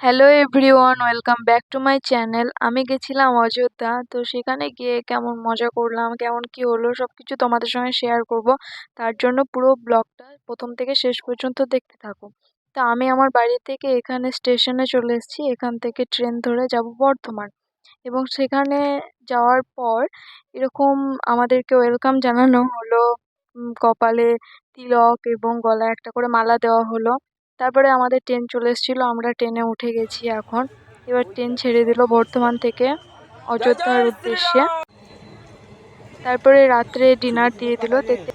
Hello everyone welcome back to my channel আমি গেছিলাম অযোধ্যা, তো সেখানে গিয়ে কেমন মজা করলাম, কেমন কি হলো সব কিছু তোমাদের সঙ্গে শেয়ার করব। তার জন্য পুরো ব্লগটা প্রথম থেকে শেষ পর্যন্ত দেখতে থাকো। তো আমি আমার বাড়ি থেকে এখানে স্টেশনে চলে এসেছি, এখান থেকে ট্রেন ধরে যাব বর্ধমান। এবং সেখানে যাওয়ার পর এরকম আমাদেরকে ওয়েলকাম জানানো হলো কপালে তিলক এবং গলায় একটা করে মালা দেওয়া হলো। তারপরে আমাদের ট্রেন চলে এসেছিল, আমরা ট্রেনে উঠে গেছি এখন। এবার ট্রেন ছেড়ে দিল বর্ধমান থেকে অযোধ্যার উদ্দেশ্যে। তারপরে রাত্রে ডিনার দিয়ে দিল। দেখতে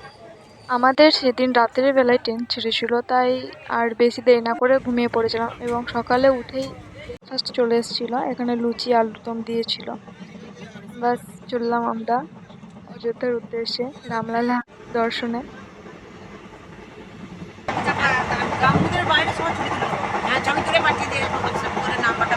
আমাদের সেদিন রাতের বেলায় ট্রেন ছেড়েছিল, তাই আর বেশি দেরি না করে ঘুমিয়ে পড়েছিলাম এবং সকালে উঠেই ব্রেকফাস্ট চলে এসেছিল। এখানে লুচি আলুরদম দিয়েছিল। বাস চললাম আমরা অযোধ্যার উদ্দেশ্যে, রামলালা দর্শনে। হ্যাঁ ছবি তুলে পাঠিয়ে দিয়ে হোয়াটসঅ্যাপ করে নাম্বারটা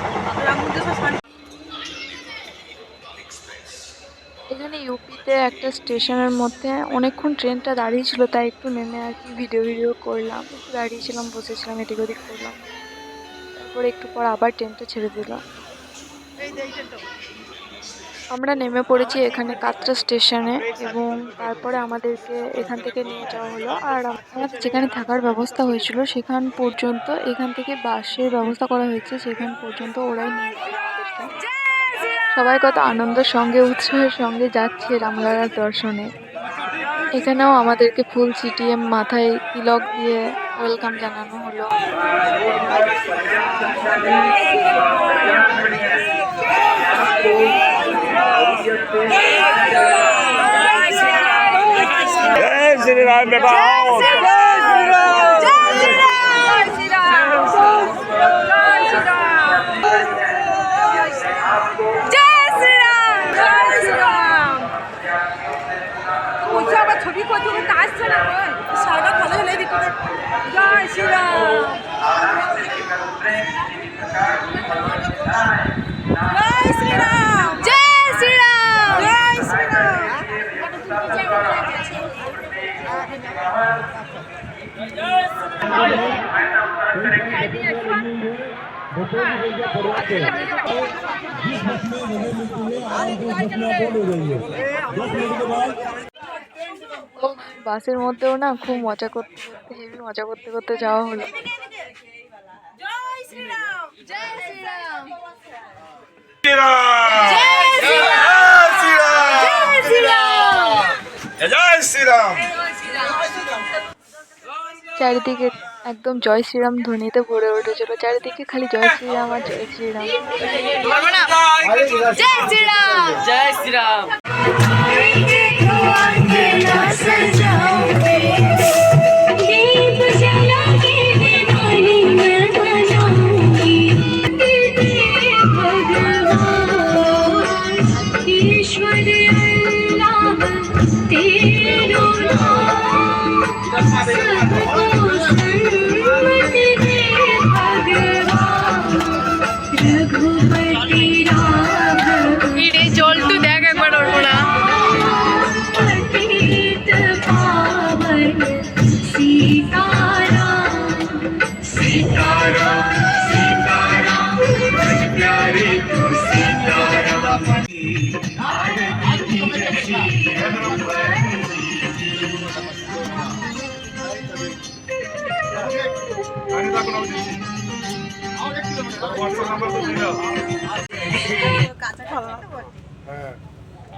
এখানে ইউপিতে একটা স্টেশনের মধ্যে অনেকক্ষণ ট্রেনটা দাঁড়িয়ে ছিল তাই একটু নেমে আর কি ভিডিও ভিডিও করলাম। একটু দাঁড়িয়েছিলাম বসেছিলাম এদিক ওদিক করলাম। তারপরে একটু পর আবার ট্রেনটা ছেড়ে দিলাম। এই আমরা নেমে পড়েছি এখানে কাতরা স্টেশনে এবং তারপরে আমাদেরকে এখান থেকে নিয়ে যাওয়া হলো। আর আমাদের যেখানে থাকার ব্যবস্থা হয়েছিল সেখান পর্যন্ত, এখান থেকে বাসের ব্যবস্থা করা হয়েছে, সেখান পর্যন্ত ওরাই নিয়ে সবাই কত আনন্দের সঙ্গে, উৎসাহের সঙ্গে যাচ্ছে রামলালার দর্শনে। এখানেও আমাদেরকে ফুল ছিটিয়ে মাথায় তিলক দিয়ে ওয়েলকাম জানানো হলো। 拜拜 বাসের মধ্যেও না খুব মজা করতে করতে হেভি মজা করতে করতে যাওয়া হলো। চারিদিকে একদম জয় শ্রীরাম ধ্বনিতে ভরে উঠেছিল। চারিদিকে খালি জয় শ্রীরাম আর জয় শ্রীরাম। জয় শ্রীরাম! জয় শ্রীরাম! Thank you.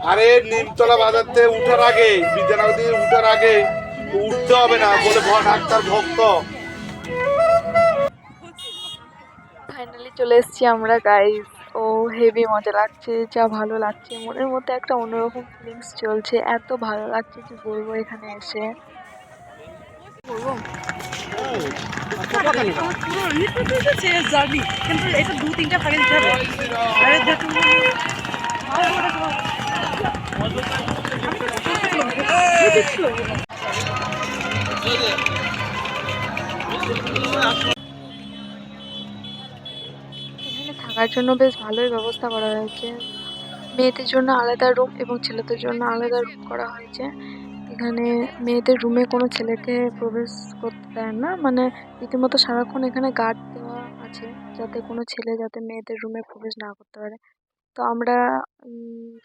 আরে নিমতলা বাজারতে উঠার আগে, বিদ্যানগর দিয়ে উঠার আগে উঠতে হবে না বলে ভ- ডাক্তার ভক্ত। ফাইনালি চলে এসেছি আমরা গাইস ও হেভি মজা লাগছে, যা ভালো লাগছে। মনের মধ্যে একটা অন্যরকম ফিলিংস চলছে। এত ভালো লাগছে যে বলব এখানে এসে? শেষ কিন্তু এটা দু তিনটা ফাঁকে দিতে হবে আরে দেখুন এখানে থাকার জন্য বেশ ভালোই ব্যবস্থা করা হয়েছে। মেয়েদের জন্য আলাদা রুম এবং ছেলেদের জন্য আলাদা রুম করা হয়েছে। এখানে মেয়েদের রুমে কোনো ছেলেকে প্রবেশ করতে দেয় না। মানে রীতিমতো সারাক্ষণ এখানে গার্ড দেওয়া আছে যাতে কোনো ছেলে যাতে মেয়েদের রুমে প্রবেশ না করতে পারে। তো আমরা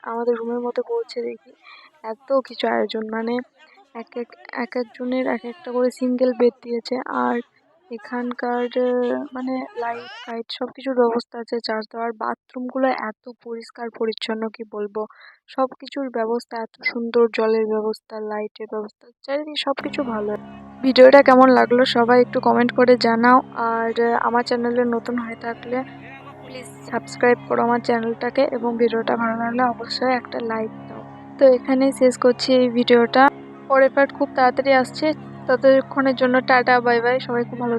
আমাদের রুমের মধ্যে পৌঁছে দেখি এত কিছু আয়োজন। মানে এক এক এক একজনের এক একটা করে সিঙ্গেল বেড দিয়েছে। আর এখানকার মানে লাইট ফাইট সব কিছুর ব্যবস্থা আছে, চার্জ দেওয়ার বাথরুমগুলো এত পরিষ্কার, পরিচ্ছন্ন কি বলব? সব কিছুর ব্যবস্থা, এত সুন্দর জলের ব্যবস্থা লাইটের ব্যবস্থা, চারিদিকে সব কিছু ভালো। ভিডিওটা কেমন লাগল সবাই একটু কমেন্ট করে জানাও। আর আমার চ্যানেলে নতুন হয়ে থাকলে প্লিজ সাবস্ক্রাইব করো আমার চ্যানেলটাকে এবং ভিডিওটা ভালো লাগলে অবশ্যই একটা লাইক দাও। তো এখানেই শেষ করছি এই ভিডিওটা। পরের পার্ট খুব তাড়াতাড়ি আসছে। ততক্ষণের জন্য টাটা বাই বাই সবাই খুব ভালো।